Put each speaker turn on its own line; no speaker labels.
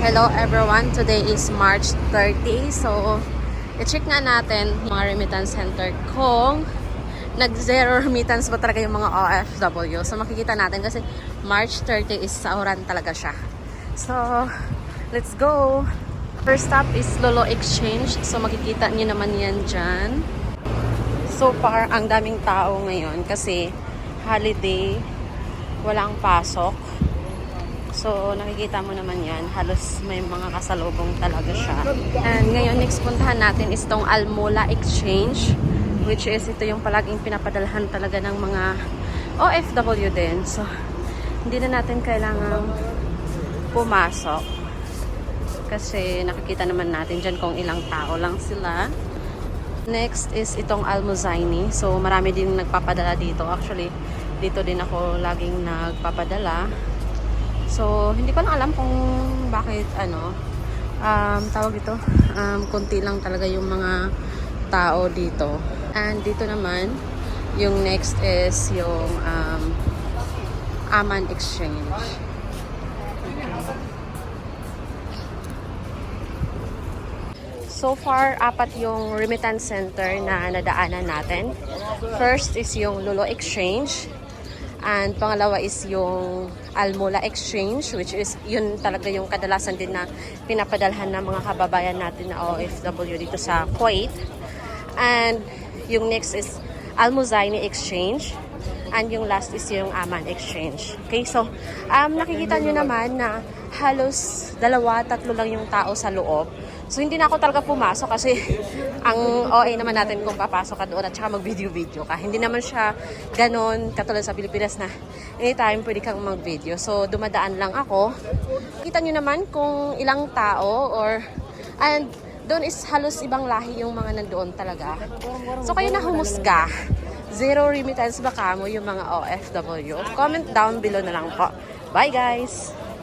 Hello everyone, today is March 30. So, i-check nga natin mga remittance center kung nag-zero remittance ba talaga yung mga OFW. So, makikita natin kasi March 30 is sauran talaga siya. So, let's go! First stop is Lolo Exchange. So, makikita niyo naman yan dyan. So far, ang daming tao ngayon kasi holiday, walang pasok. So, nakikita mo naman yan. Halos may mga kasalubong talaga siya. And ngayon, next puntahan natin is tong Almola Exchange. Which is, ito yung palaging pinapadalhan talaga ng mga OFW din. So, hindi na natin kailangang pumasok. Kasi nakikita naman natin dyan kung ilang tao lang sila. Next is itong Almuzaini. So, marami din nagpapadala dito. Actually, dito din ako laging nagpapadala. So, hindi ko lang alam kung bakit, ano, um, tawag ito, um, konti lang talaga yung mga tao dito. And dito naman, yung next is yung um, Aman Exchange. So far, apat yung remittance center na nadaanan natin. First is yung Lolo Exchange. And pangalawa is yung Almola Exchange, which is yun talaga yung kadalasan din na pinapadalhan ng mga kababayan natin na OFW dito sa Kuwait. And yung next is Almuzaini Exchange. And yung last is yung Aman Exchange. Okay, so um, nakikita nyo naman na halos dalawa, tatlo lang yung tao sa loob. So hindi na ako talaga pumasok kasi ang OA naman natin kung papasok ka doon at saka mag-video-video ka. Hindi naman siya ganon katulad sa Pilipinas na anytime pwede kang mag-video. So dumadaan lang ako. Kita nyo naman kung ilang tao or and doon is halos ibang lahi yung mga nandoon talaga. So kayo na humusga. Zero remittance ba kamo yung mga OFW? Comment down below na lang po. Bye guys!